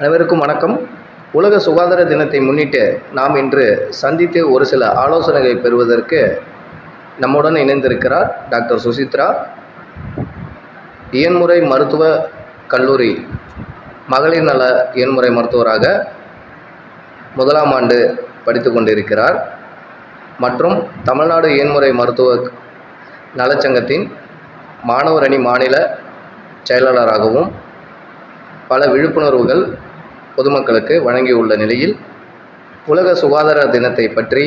அனைவருக்கும் வணக்கம். உலக சுகாதார தினத்தை முன்னிட்டு நாம் இன்று சந்தித்து ஒரு சில ஆலோசனைகளை பெறுவதற்கு நம்முடன் இணைந்திருக்கிறார் டாக்டர் சுசித்ரா. இயன்முறை மருத்துவ கல்லூரி மகளிர் நல இயன்முறை மருத்துவராக முதலாம் ஆண்டு படித்து கொண்டிருக்கிறார். மற்றும் தமிழ்நாடு இயன்முறை மருத்துவ நலச்சங்கத்தின் மாணவர் அணி மாநில செயலாளராகவும் பல விழிப்புணர்வுகள் பொதுமக்களுக்கு வழங்கியுள்ள நிலையில் உலக சுகாதார தினத்தை பற்றி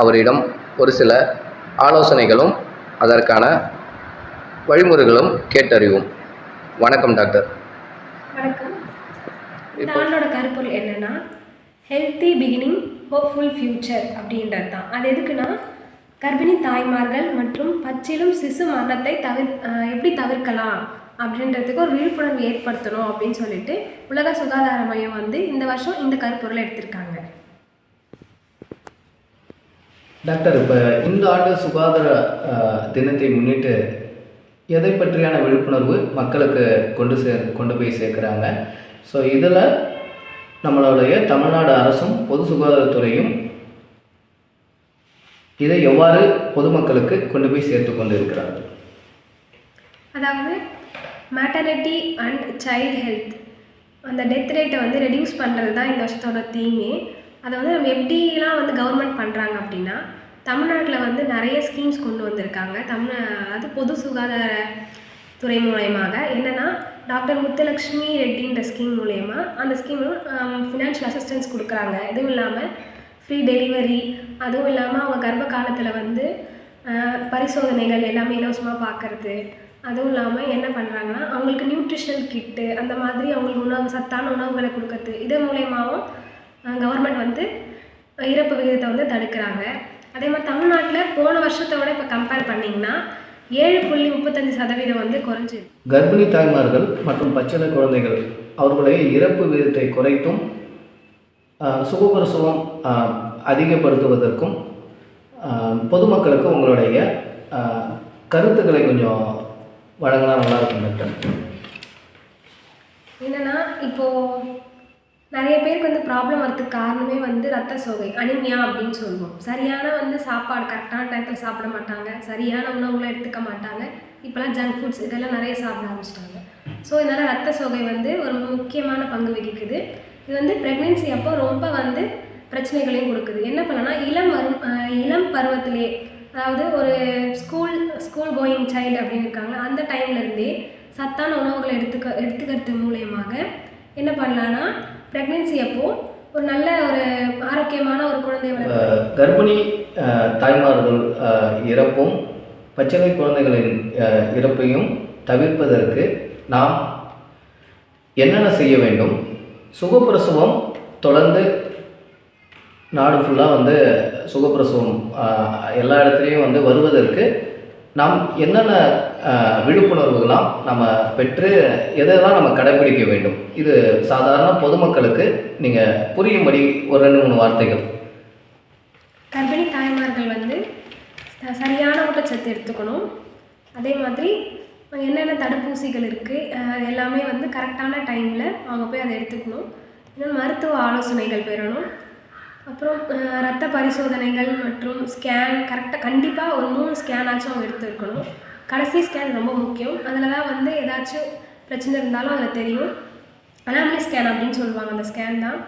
அவரிடம் ஒரு சில ஆலோசனைகளும் அதற்கான வழிமுறைகளும் கேட்டறிவோம். வணக்கம் டாக்டர். வணக்கம். ஆண்டோட கருப்பொருள் என்னன்னா ஹெல்த்தி பிகினிங் ஹோப்ஃபுல் ஃப்யூச்சர் அப்படின்றது தான். அது எதுக்குன்னா கர்ப்பிணி தாய்மார்கள் மற்றும் பச்சிலும் சிசு மரணத்தை தவிர் எப்படி தவிர்க்கலாம்? அப்படின்றதுக்கு ஒரு விழிப்புணர்வு ஏற்படுத்தணும் அப்படின்னு சொல்லிட்டு உலக சுகாதார மையம் வந்து இந்த வருஷம் இந்த கருப்பொருளை எடுத்திருக்காங்க. டாக்டர் இப்போ இந்த ஆண்டு சுகாதார தினத்தை முன்னிட்டு எதை பற்றியான விழிப்புணர்வு மக்களுக்கு கொண்டு சே கொண்டு போய் சேர்க்குறாங்க? ஸோ இதில் நம்மளுடைய தமிழ்நாடு அரசும் பொது சுகாதாரத்துறையும் இதை எவ்வாறு பொதுமக்களுக்கு கொண்டு போய் சேர்த்து கொண்டு இருக்கிறார்கள்? அதாவது மேட்டர்னிட்டி அண்ட் சைல்ட் ஹெல்த் அந்த டெத் ரேட்டை வந்து ரெடியூஸ் பண்ணுறது தான் இந்த வருஷத்தோட தீமே அதை வந்து நம்ம எப்படிலாம் வந்து கவர்மெண்ட் பண்ணுறாங்க அப்படின்னா தமிழ்நாட்டில் வந்து நிறைய ஸ்கீம்ஸ் கொண்டு வந்திருக்காங்க. தமிழ் அது பொது சுகாதார துறை மூலயமாக. என்னென்னா டாக்டர் முத்துலக்ஷ்மி ரெட்டின்ற ஸ்கீம் மூலயமா அந்த ஸ்கீமும் ஃபினான்ஷியல் அசிஸ்டன்ஸ் கொடுக்குறாங்க. இதுவும் இல்லாமல் ஃப்ரீ டெலிவரி அதுவும் இல்லாமல் அவங்க கர்ப்ப காலத்தில் வந்து பரிசோதனைகள் எல்லாமே இலவசமாக பார்க்கறது அதுவும் இல்லாமல் என்ன பண்ணுறாங்கன்னா அவங்களுக்கு நியூட்ரிஷனல் கிட்டு அந்த மாதிரி அவங்களுக்கு உணவு சத்தான உணவுகளை கொடுக்கறது. இதன் மூலயமாவும் கவர்மெண்ட் வந்து இறப்பு விகிதத்தை வந்து தடுக்கிறாங்க. அதே மாதிரி தமிழ்நாட்டில் போன வருஷத்தோட இப்போ கம்பேர் பண்ணிங்கன்னா ஏழு புள்ளி முப்பத்தஞ்சு சதவீதம் வந்து குறைஞ்சி கர்ப்பிணி தாய்மார்கள் மற்றும் பச்சிலை குழந்தைகள் அவர்களுடைய இறப்பு விகிதத்தை குறைத்தும் சுகப்பிரசவம் அதிகப்படுத்துவதற்கும் பொதுமக்களுக்கு உங்களுடைய கருத்துக்களை கொஞ்சம் வழங்கினா நல்லா இருக்கும் டாக்டர் என்னன்னா இப்போது நிறைய பேருக்கு வந்து ப்ராப்ளம் வரதுக்கு காரணமே வந்து ரத்த சோகை அனிமியா அப்படின்னு சொல்லுவோம். சரியான வந்து சாப்பாடு கரெக்டான டயத்தில் சாப்பிட மாட்டாங்க சரியான உணவுகளை எடுத்துக்க மாட்டாங்க. இப்போலாம் ஜங்க் ஃபுட்ஸ் இதெல்லாம் நிறைய சாப்பிட ஆரம்பிச்சிட்டாங்க. ஸோ இதனால் ரத்த சோகை வந்து ஒரு முக்கியமான பங்கு வகிக்குது. இது வந்து ப்ரெக்னென்சி அப்போ ரொம்ப வந்து பிரச்சனைகளையும் கொடுக்குது. என்ன பண்ணனா இளம் வரும் இளம் பருவத்திலே அதாவது ஒரு ஸ்கூல் ஸ்கூல் கோயிங் சைல்டு அப்படின்னு இருக்காங்க அந்த டைம்லேருந்தே சத்தான உணவுகளை எடுத்துக்க எடுத்துக்கிறது மூலியமாக என்ன பண்ணலான்னா ப்ரெக்னென்சி அப்போ ஒரு நல்ல ஒரு ஆரோக்கியமான ஒரு குழந்தை கர்ப்பிணி தாய்மார்கள் இறப்பும் பச்சிளை குழந்தைகளின் இறப்பையும் தவிர்ப்பதற்கு நாம் என்னென்ன செய்ய வேண்டும்? சுகப்பிரசவம் தொடர்ந்து நாடு ஃபுல்லாக வந்து சுகப்பிரசவம் எல்லா இடத்துலையும் வந்து வருவதற்கு நாம் என்னென்ன விழிப்புணர்வுகளாம் நம்ம பெற்று எதெல்லாம் நம்ம கடைபிடிக்க வேண்டும்? இது சாதாரண பொதுமக்களுக்கு நீங்கள் புரியும்படி ஒரு ரெண்டு மூணு வார்த்தைகள். கர்ப்பிணி தாய்மார்கள் வந்து சரியான ஊட்டச்சத்து எடுத்துக்கணும். அதே மாதிரி என்னென்ன தடுப்பூசிகள் இருக்குது எல்லாமே வந்து கரெக்டான டைமில் அவங்க போய் அதை எடுத்துக்கணும். இன்னும் மருத்துவ ஆலோசனைகள் பெறணும். அப்புறம் ரத்த பரிசோதனைகள் மற்றும் ஸ்கேன் கரெக்டாக கண்டிப்பாக ஒரு மூணு ஸ்கேனாச்சும் அவங்க எடுத்துருக்கணும். கடைசி ஸ்கேன் ரொம்ப முக்கியம். அதில் தான் வந்து ஏதாச்சும் பிரச்சனை இருந்தாலும் அதில் தெரியும். அனாமலி ஸ்கேன் அப்படின்னு சொல்லுவாங்க அந்த ஸ்கேன் தான்.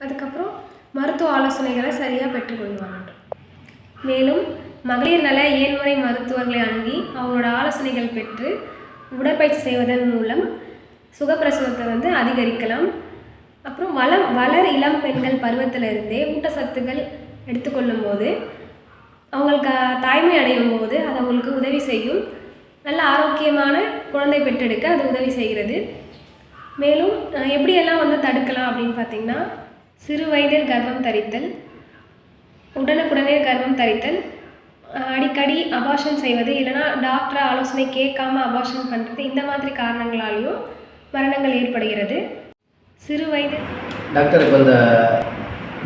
அதுக்கப்புறம் மருத்துவ ஆலோசனைகளை சரியாக பெற்றுக்கொள்வாங்க மேலும் மகளிர் நல ஏழ்முறை மருத்துவர்களை அணுகி அவங்களோட ஆலோசனைகள் பெற்று உடற்பயிற்சி செய்வதன் மூலம் சுகப்பிரசவத்தை வந்து அதிகரிக்கலாம். அப்புறம் வளம் வளர் இளம் பெண்கள் பருவத்திலிருந்தே ஊட்டச்சத்துக்கள் எடுத்துக்கொள்ளும் போது அவங்களுக்கு தாய்மை அடையும் போது அது அவங்களுக்கு உதவி செய்யும். நல்ல ஆரோக்கியமான குழந்தை பெற்றெடுக்க அது உதவி செய்கிறது. மேலும் எப்படியெல்லாம் வந்து தடுக்கலாம் அப்படின்னு பார்த்தீங்கன்னா சிறு வயதில் கர்ப்பம் தரித்தல் உடனுக்குடனே கர்ப்பம் தரித்தல் அடிக்கடி அபாஷன் செய்வது இல்லைன்னா டாக்டர் ஆலோசனை கேட்காம அபாஷன் பண்ணுறது இந்த மாதிரி காரணங்களாலையும் மரணங்கள் ஏற்படுகிறது. சிறு வயது. டாக்டர் இப்போ இந்த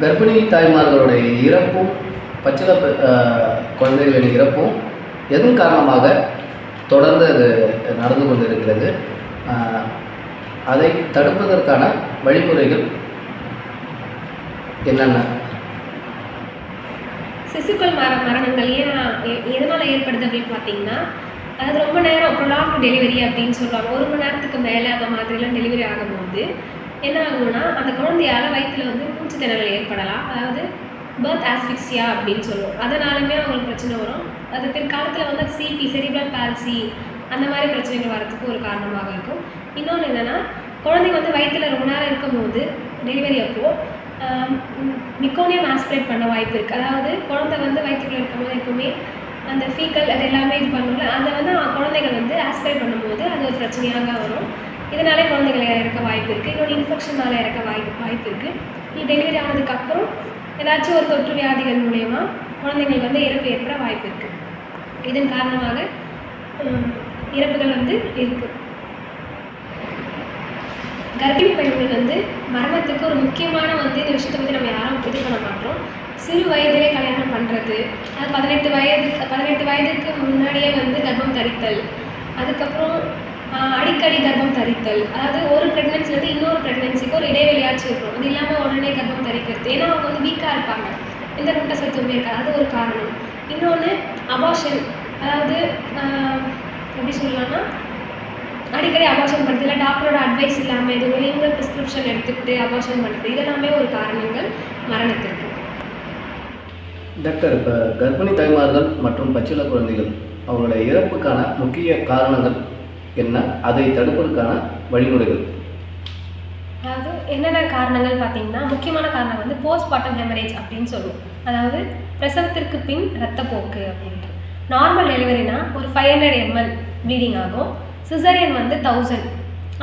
கர்ப்பிணி தாய்மார்களுடைய இறப்பும் பச்சில குழந்தைகளின் இறப்பும் எதன் காரணமாக தொடர்ந்து அது நடந்து கொண்டு இருக்கிறது ஆஹ் அதை தடுப்பதற்கான வழிமுறைகள் என்னென்ன? சிசுக்கள் மர மரணங்கள் ஏன் எதனால ஏற்படுது அப்படின்னு பார்த்தீங்கன்னா அதாவது ரொம்ப நேரம் ப்ரொலாங் டெலிவரி அப்படின்னு சொல்லுவாங்க. ஒரு மணி நேரத்துக்கு மேலே அந்த மாதிரிலாம் டெலிவரி ஆகும்போது என்ன ஆகும்னா அந்த குழந்தையால் வயிற்றில் வந்து பூச்சி திணறல் ஏற்படலாம். அதாவது பர்த் ஆஸ்பிக்ஸியா அப்படின்னு சொல்லுவோம். அதனாலுமே அவங்களுக்கு பிரச்சனை வரும். அது பிற்காலத்தில் வந்து சிபி செரிப்ரல் பால்சி அந்த மாதிரி பிரச்சனைகள் வரத்துக்கு ஒரு காரணமாக இருக்கும். இன்னொன்று என்னென்னா குழந்தை வந்து வயிற்றில் ரொம்ப நேரம் இருக்கும்போது டெலிவரி அப்போது நிக்கோனியம் ஆஸ்பிரேட் பண்ண வாய்ப்பு இருக்குது அதாவது குழந்தை வந்து வயிற்றுக்குள்ள இருக்கும்போது எப்பவுமே அந்த ஃபீக்கல் அது எல்லாமே இது பண்ணல அதை வந்து குழந்தைகள் வந்து ஆஸ்பிரேட் பண்ணும்போது அது ஒரு பிரச்சனையாக வரும். இதனாலே குழந்தைகள் இறக்க வாய்ப்பு இருக்குது இன்னொன்று இன்ஃபெக்ஷனால் இறக்க வாய்ப்பு வாய்ப்பு இருக்குது இல்லை டெலிவரி ஆனதுக்கப்புறம் ஏதாச்சும் ஒரு தொற்று வியாதிகள் மூலயமா குழந்தைங்களுக்கு வந்து இறப்பு ஏற்பட வாய்ப்பு இருக்குது இதன் காரணமாக இறப்புகள் வந்து இருக்குது கர்ப்பிணி பெண்கள் வந்து மரணத்துக்கு ஒரு முக்கியமான வந்து இந்த விஷயத்தை பற்றி நம்ம யாரும் இது பண்ண மாட்டோம். சிறு வயதிலே கல்யாணம் பண்ணுறது அது பதினெட்டு வயது பதினெட்டு வயதுக்கு முன்னாடியே வந்து கர்ப்பம் தரித்தல் அதுக்கப்புறம் அடிக்கடி கர்ப்பம் தரித்தல். அதாவது ஒரு ப்ரெக்னென்சிலேருந்து இன்னொரு ப்ரெக்னென்சிக்கு ஒரு இடைவெளியாச்சும் இருக்கும் அது இல்லாமல் உடனே கர்ப்பம் தரிக்கிறது. ஏன்னா அவங்க வந்து வீக்காக இருப்பாங்க. எந்த ஊட்டச்சத்துமே இருக்காது. அது ஒரு காரணம். இன்னொன்று அபாஷன் அதாவது எப்படி சொல்லலாம்னா அடிக்கடி அபார்ஷன் பண்ணுறது இல்லை டாக்டரோட அட்வைஸ் இல்லாமல் இது வெளியே ப்ரிஸ்கிரிப்ஷன் எடுத்துக்கிட்டு அபார்ஷன் பண்ணுறது இதெல்லாமே ஒரு காரணங்கள் மரணத்திற்கு. டாக்டர் இப்போ கர்ப்பிணி தாய்மார்கள் மற்றும் பச்சிள குழந்தைகள் அவங்களுடைய இறப்புக்கான முக்கிய காரணங்கள் என்ன? அதை தடுப்பதற்கான வழிமுறைகள். அதாவது என்னென்ன காரணங்கள் பார்த்தீங்கன்னா முக்கியமான காரணம் வந்து போஸ்ட் பாட்டம் ஹெமரேஜ் அப்படின்னு சொல்லுவோம். அதாவது பிரசவத்திற்கு பின் ரத்தப்போக்கு அப்படின்ட்டு. நார்மல் டெலிவரினா ஒரு ஃபைவ் ஹண்ட்ரட் எம்எல் ப்ளீடிங் ஆகும். சிசரியன் வந்து தௌசண்ட்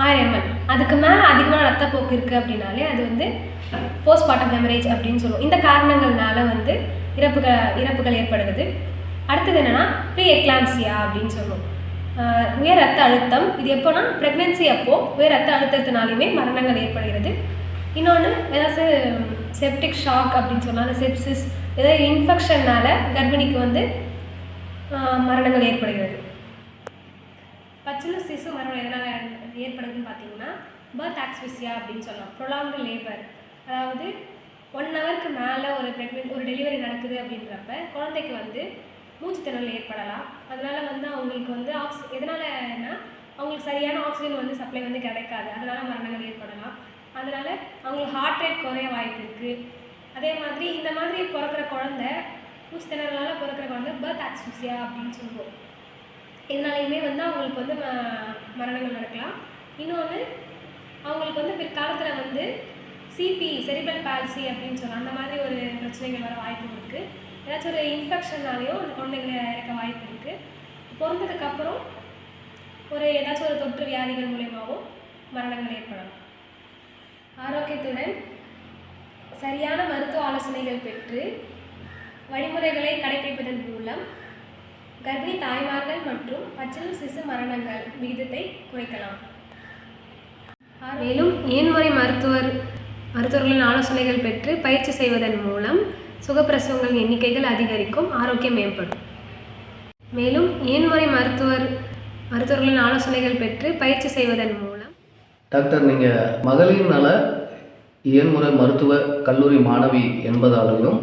ஆயிரம் எம்எல் அதுக்கு மேலே அதிகமான ரத்தப்போக்கு இருக்குது அப்படின்னாலே அது வந்து போஸ்ட் பாட்டம் ஹெமரேஜ் அப்படின்னு சொல்லுவோம். இந்த காரணங்கள்னால வந்து இறப்புகள் இறப்புகள் ஏற்படுகிறது. அடுத்தது என்னென்னா ப்ரீ எக்லாம்சியா அப்படின்னு சொல்லுவோம். உயர் ரத்த அழுத்தம். இது எப்போனா ப்ரெக்னென்சி அப்போது உயர் ரத்த அழுத்தத்தினாலையுமே மரணங்கள் ஏற்படுகிறது. இன்னொன்று ஏதாச்சும் செப்டிக் ஷாக் அப்படின்னு சொன்னால் செப்சிஸ் ஏதாவது இன்ஃபெக்ஷன்னால் கர்ப்பிணிக்கு வந்து மரணங்கள் ஏற்படுகிறது. பச்சில சிசு மரணம் எதனால் ஏற்படுதுன்னு பார்த்தீங்கன்னா பர்த் ஆக்ஸ்பிசியா அப்படின்னு சொல்லலாம். ப்ரொலாங்டு லேபர் அதாவது ஒன் ஹவருக்கு மேலே ஒரு ப்ரெக்னென்ட் ஒரு டெலிவரி நடக்குது அப்படின்றப்ப குழந்தைக்கு வந்து மூச்சு ஏற்படலாம். அதனால் வந்து அவங்களுக்கு வந்து ஆக்சி எதனாலன்னா அவங்களுக்கு சரியான ஆக்சிஜன் வந்து சப்ளை வந்து கிடைக்காது. அதனால் மரணங்கள் ஏற்படலாம். அதனால் அவங்களுக்கு ஹார்ட் ரேட் குறைய வாய்ப்பு இருக்குது அதே மாதிரி இந்த மாதிரி பிறக்கிற குழந்தை மூச்சு பிறக்கிற குழந்தை பர்த் ஆக்சிசியா அப்படின்னு சொல்லுவோம். இதனாலையுமே வந்து அவங்களுக்கு வந்து ம- மரணங்கள் நடக்கலாம். இன்னொன்று அவங்களுக்கு வந்து பிற்காலத்தில் வந்து சிபி செரிபல் பால்சி அப்படின்னு சொல்லலாம் அந்த மாதிரி ஒரு பிரச்சனைகள் வர வாய்ப்பு இருக்குது ஏதாச்சும் ஒரு இன்ஃபெக்ஷன்னாலேயும் அந்த குழந்தைங்களை இறக்க வாய்ப்பு இருக்குது பிறந்ததுக்கப்புறம் ஒரு ஏதாச்சும் ஒரு தொற்று வியாதிகள் மூலியமாகவும் மரணங்கள் ஏற்படலாம். ஆரோக்கியத்துடன் சரியான மருத்துவ ஆலோசனைகள் பெற்று வழிமுறைகளை கடைபிடிப்பதன் மூலம் கர்ப்பிணி தாய்மார்கள் மற்றும் பச்சிளம் சிசு மரணங்கள் விகிதத்தை குறைக்கலாம். மேலும் ஏன்முறை மருத்துவர் மருத்துவர்களின் ஆலோசனைகள் பெற்று பயிற்சி செய்வதன் மூலம் சுகப்பிரசவங்களின் எண்ணிக்கைகள் அதிகரிக்கும் ஆரோக்கியம் மேம்படும். மேலும் ஏன்முறை மருத்துவர் மருத்துவர்களின் ஆலோசனைகள் பெற்று பயிற்சி செய்வதன் மூலம் டாக்டர் நீங்கள் மகளிர் நல இயன்முறை மருத்துவ கல்லூரி மாணவி என்பதாலையும்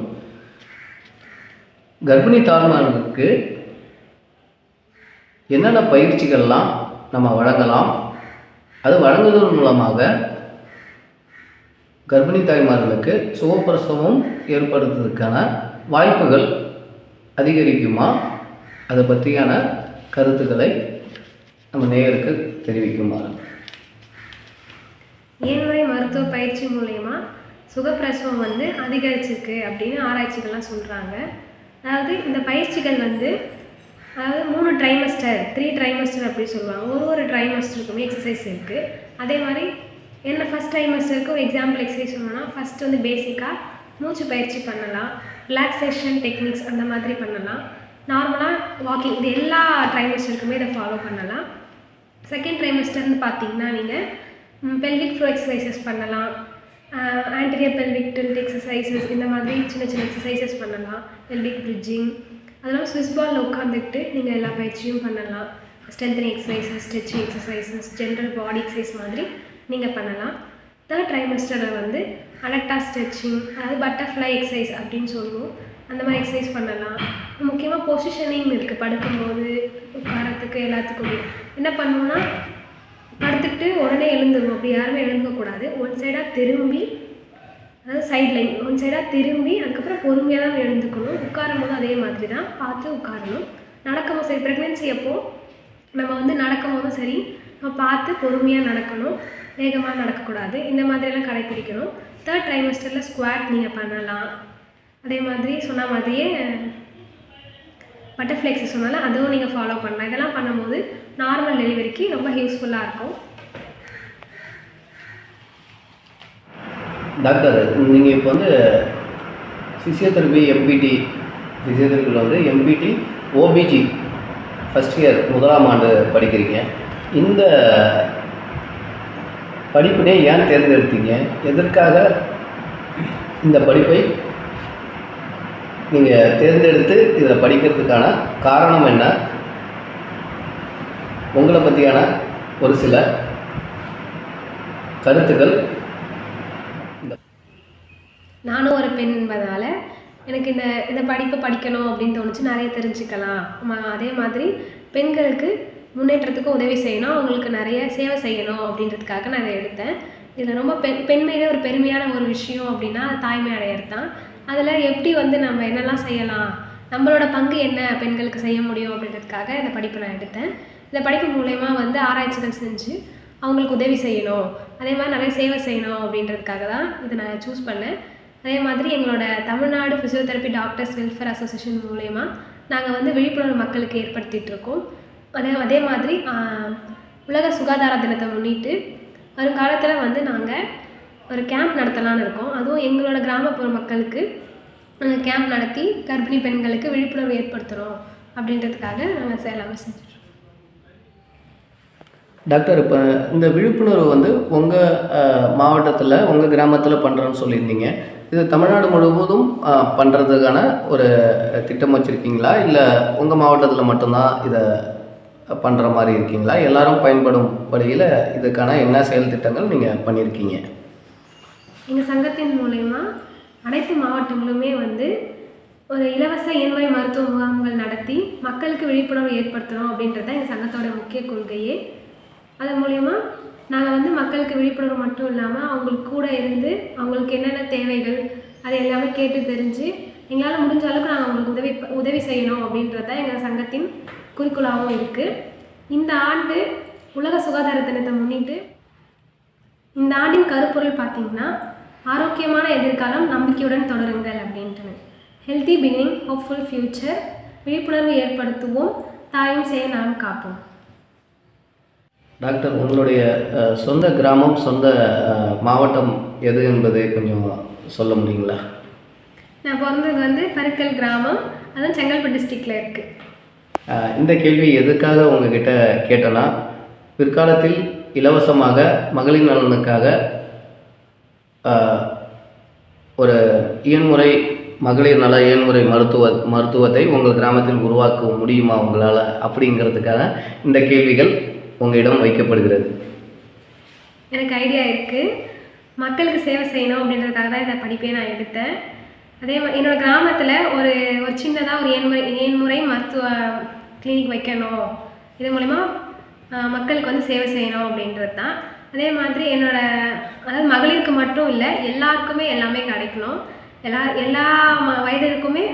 கர்ப்பிணி தாய்மார்களுக்கு என்னென்ன பயிற்சிகள்லாம் நம்ம வழங்கலாம் அது வழங்குவதன் மூலமாக கர்ப்பிணி தாய்மார்களுக்கு சுகப்பிரசவம் ஏற்படுத்துவதற்கான வாய்ப்புகள் அதிகரிக்குமா? அதை பற்றியான கருத்துக்களை நம்ம நேயருக்கு தெரிவிக்குமாறு ஏன்முறை மருத்துவ பயிற்சி மூலயமா சுகப்பிரசவம் வந்து அதிகரிச்சிருக்கு அப்படின்னு ஆராய்ச்சிகள்லாம் சொல்கிறாங்க அதாவது இந்த பயிற்சிகள் வந்து அதாவது மூணு ட்ரைமஸ்டர் த்ரீ ட்ரைமஸ்டர் அப்படி சொல்லுவாங்க. ஒரு ஒரு ட்ரைமஸ்டருக்குமே எக்ஸசைஸ் இருக்குது அதே மாதிரி என்ன ஃபஸ்ட் ட்ரைமஸ்டருக்கு ஒரு எக்ஸாம்பிள் எக்ஸசைஸ் சொல்லணும்னா ஃபஸ்ட் வந்து பேசிக்காக மூச்சு பயிற்சி பண்ணலாம். ரிலாக்ஸேஷன் டெக்னிக்ஸ் அந்த மாதிரி பண்ணலாம். நார்மலாக வாக்கிங் இது எல்லா ட்ரைமஸ்டருக்குமே இதை ஃபாலோ பண்ணலாம். செகண்ட் ட்ரைமஸ்டர்னு பார்த்தீங்கன்னா நீங்கள் பெல்விக் ஃப்ளோ எக்ஸசைசஸ் பண்ணலாம். ஆன்டீரியர் பெல்விக் டில்ட் எக்ஸசைசஸ் இந்த மாதிரி சின்ன சின்ன எக்ஸசைசஸ் பண்ணலாம். பெல்விக் பிரிட்ஜிங் அதெல்லாம் ஸ்விஸ் பால் உட்காந்துக்கிட்டு நீங்கள் எல்லா பயிற்சியும் பண்ணலாம். Strengthening exercises stretching exercises general body exercise மாதிரி நீங்கள் பண்ணலாம். தேர்ட் ட்ரைமஸ்டரில் வந்து அலக்டா ஸ்ட்ரெச்சிங் அதாவது பட்டர்ஃப்ளை எக்ஸசைஸ் அப்படின்னு சொல்லுவோம். அந்த மாதிரி எக்ஸசைஸ் பண்ணலாம். முக்கியமாக பொசிஷனிங் இருக்குது படுக்கும்போது உட்காரத்துக்கு எல்லாத்துக்குமே. என்ன பண்ணுவோம்னா படுத்துக்கிட்டு உடனே எழுந்துருவோம். அப்படி யாருமே எழுந்துக்கக்கூடாது ஒன் சைடாக திரும்பி அதாவது சைட் லைன் ஒன் சைடாக திரும்பி அதுக்கப்புறம் பொறுமையாக தான் எழுந்துக்கணும். உட்காரும் போது அதே மாதிரி தான் பார்த்து உட்காரணும். நடக்கும்போது சரி ப்ரெக்னென்சி அப்போது நம்ம வந்து நடக்கும் போதும் சரி பார்த்து பொறுமையாக நடக்கணும். வேகமாக நடக்கக்கூடாது. இந்த மாதிரியெல்லாம் கடைப்பிடிக்கணும். தேர்ட் ட்ரைமஸ்டரில் ஸ்குவாட் நீங்கள் பண்ணலாம். அதே மாதிரி சொன்ன மாதிரியே பட்டர்ஃப்ளை எக்ஸஸ் சொன்னாலும் அதுவும் நீங்கள் ஃபாலோ பண்ணலாம். இதெல்லாம் பண்ணும்போது நார்மல் டெலிவரிக்கு ரொம்ப யூஸ்ஃபுல்லாக இருக்கும். டாக்டர் நீங்கள் இப்போ வந்து ஃபிசியோதெரபி எம்பிடி ஃபிசியோதெரபியில் வந்து எம்பிடி ஓபிஜி ஃபஸ்ட் இயர் முதலாம் ஆண்டு படிக்கிறீங்க. இந்த படிப்பினை ஏன் தேர்ந்தெடுத்தீங்க? எதற்காக இந்த படிப்பை நீங்கள் தேர்ந்தெடுத்து இதில் படிக்கிறதுக்கான காரணம் என்ன? உங்களை பற்றியான ஒரு சில கருத்துக்கள். நானும் ஒரு பெண் என்பதால் எனக்கு இந்த இந்த படிப்பை படிக்கணும் அப்படின்னு தோணுச்சு. நிறைய தெரிஞ்சுக்கலாம். அதே மாதிரி பெண்களுக்கு முன்னேற்றத்துக்கு உதவி செய்யணும். அவங்களுக்கு நிறைய சேவை செய்யணும் அப்படின்றதுக்காக நான் இதை எடுத்தேன். இதில் ரொம்ப பெண் பெண்மையிலே ஒரு பெருமையான ஒரு விஷயம் அப்படின்னா தாய்மை அடையிறது தான். அதில் எப்படி வந்து நம்ம என்னெல்லாம் செய்யலாம்? நம்மளோட பங்கு என்ன பெண்களுக்கு செய்ய முடியும் அப்படின்றதுக்காக இந்த படிப்பை நான் எடுத்தேன். இந்த படிப்பு மூலயமா வந்து ஆராய்ச்சிகள் செஞ்சு அவங்களுக்கு உதவி செய்யணும். அதே மாதிரி நிறைய சேவை செய்யணும் அப்படின்றதுக்காக தான் இதை நான் சூஸ் பண்ணேன். அதே மாதிரி எங்களோட Tamil Nadu physiotherapy doctors welfare association மூலயமா நாங்கள் வந்து விழிப்புணர்வு மக்களுக்கு ஏற்படுத்திகிட்ருக்கோம் இருக்கோம். அதே அதே மாதிரி உலக சுகாதார தினத்தை முன்னிட்டு வருங்காலத்தில் வந்து நாங்கள் ஒரு கேம்ப் நடத்தலான்னு இருக்கோம். அதுவும் எங்களோட கிராமப்புற மக்களுக்கு கேம்ப் நடத்தி கர்ப்பிணி பெண்களுக்கு விழிப்புணர்வு ஏற்படுத்துகிறோம் அப்படின்றதுக்காக நாங்கள் எல்லாமே செஞ்சுட்ருக்கோம் டாக்டர் இப்போ இந்த விழிப்புணர்வு வந்து உங்கள் மாவட்டத்தில் உங்கள் கிராமத்தில் பண்ணுறோன்னு சொல்லியிருந்தீங்க. இது தமிழ்நாடு முழுவதும் பண்ணுறதுக்கான ஒரு திட்டம் வச்சுருக்கீங்களா? இல்லை உங்கள் மாவட்டத்தில் மட்டும்தான் இதை பண்ணுற மாதிரி இருக்கீங்களா? எல்லாரும் பயன்படும் வழியில் இதுக்கான என்ன செயல் திட்டங்கள் நீங்கள் பண்ணியிருக்கீங்க எங்கள் சங்கத்தின் மூலயமா அனைத்து மாவட்டங்களுமே வந்து ஒரு இலவச இயன்முறை மருத்துவ முகாம்கள் நடத்தி மக்களுக்கு விழிப்புணர்வு ஏற்படுத்தணும் அப்படின்றது எங்கள் சங்கத்தோட முக்கிய கொள்கையே. அதன் மூலயமா நாங்கள் வந்து மக்களுக்கு விழிப்புணர்வு மட்டும் இல்லாமல் அவங்களுக்கு கூட இருந்து அவங்களுக்கு என்னென்ன தேவைகள் அது எல்லாமே கேட்டு தெரிஞ்சு எங்களால் முடிஞ்ச அளவுக்கு நாங்கள் அவங்களுக்கு உதவி உதவி செய்யணும் அப்படின்றது தான் எங்கள் சங்கத்தின் குறிக்கோளாகவும் இருக்குது இந்த ஆண்டு உலக சுகாதார தினத்தை முன்னிட்டு இந்த ஆண்டின் கருப்பொருள் பார்த்தீங்கன்னா ஆரோக்கியமான எதிர்காலம் நம்பிக்கையுடன் தொடருங்கள் அப்படின்ட்டு ஹெல்தி பிகினிங் ஹோப்ஃபுல் ஃப்யூச்சர் விழிப்புணர்வு ஏற்படுத்துவோம். தாயும் செய்ய நாம் காப்போம். டாக்டர் உங்களுடைய சொந்த கிராமம் சொந்த மாவட்டம் எது என்பதை கொஞ்சம் சொல்ல முடியுங்களா? நான் பிறந்தது வந்து பருக்கல் கிராமம். அதுவும் செங்கல்பட்டு டிஸ்ட்ரிக்டில் இருக்குது இந்த கேள்வி எதுக்காக உங்ககிட்ட கேட்டேன்னா பிற்காலத்தில் இலவசமாக மகளிர் நலனுக்காக ஒரு இயன்முறை மகளிர் நல இயன்முறை மருத்துவ மருத்துவத்தை உங்கள் கிராமத்தில் உருவாக்க முடியுமா உங்களால்? அப்படிங்கிறதுக்காக இந்த கேள்விகள் உங்களிடம் வைக்கப்படுகிறது. எனக்கு ஐடியா இருக்குது மக்களுக்கு சேவை செய்யணும் அப்படின்றதுக்காக தான் இந்த படிப்பே நான் எடுத்தேன். அதே மாதிரி என்னோடய கிராமத்தில் ஒரு ஒரு சின்னதாக ஒரு ஏன்முறை ஏன்முறை மருத்துவ கிளினிக் வைக்கணும். இது மூலிமா மக்களுக்கு வந்து சேவை செய்யணும் அப்படின்றது தான். அதே மாதிரி என்னோடய அதாவது மகளிருக்கு மட்டும் இல்லை எல்லாருக்குமே எல்லாமே கிடைக்கணும். எல்லா எல்லா வயதிற்குமே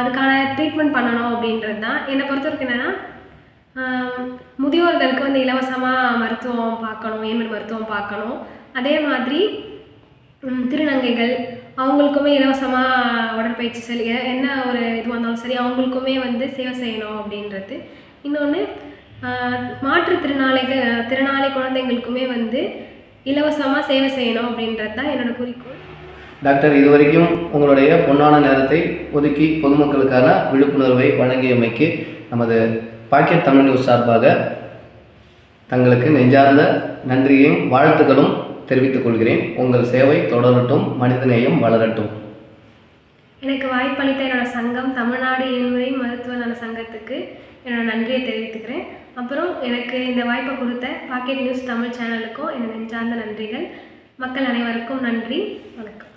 அதுக்கான ட்ரீட்மெண்ட் பண்ணணும் அப்படின்றது தான். என்னை பொறுத்த வரைக்கும் என்னென்னா முதியோர்களுக்கு வந்து இலவசமாக மருத்துவம் பார்க்கணும் ஏமன் மருத்துவம் பார்க்கணும். அதே மாதிரி திருநங்கைகள் அவங்களுக்குமே இலவசமாக உடற்பயிற்சி செல் என்ன ஒரு இது வந்தாலும் சரி அவங்களுக்குமே வந்து சேவை செய்யணும் அப்படின்றது. இன்னொன்று மாற்றுத்திறனாளிகள் திறனாளி குழந்தைங்களுக்குமே வந்து இலவசமாக சேவை செய்யணும் அப்படின்றது தான் என்னோட குறிக்கோள். டாக்டர் இதுவரைக்கும் உங்களுடைய பொன்னான நேரத்தை ஒதுக்கி பொதுமக்களுக்கான விழிப்புணர்வை வழங்கியமைக்கு நமது பாக்கெட் தமிழ் நியூஸ் சார்பாக தங்களுக்கு நெஞ்சார்ந்த நன்றியையும் வாழ்த்துக்களும் தெரிவித்துக் கொள்கிறேன். உங்கள் சேவை தொடரட்டும் மனிதநேயம் வளரட்டும். எனக்கு வாய்ப்பளித்த என்னோட சங்கம் தமிழ்நாடு இயன்முறை மருத்துவ நல சங்கத்துக்கு என்னோட நன்றியை தெரிவித்துக்கிறேன். அப்புறம் எனக்கு இந்த வாய்ப்பை கொடுத்த பாக்கெட் நியூஸ் தமிழ் சேனலுக்கும் என்னோட நெஞ்சார்ந்த நன்றிகள். மக்கள் அனைவருக்கும் நன்றி வணக்கம்.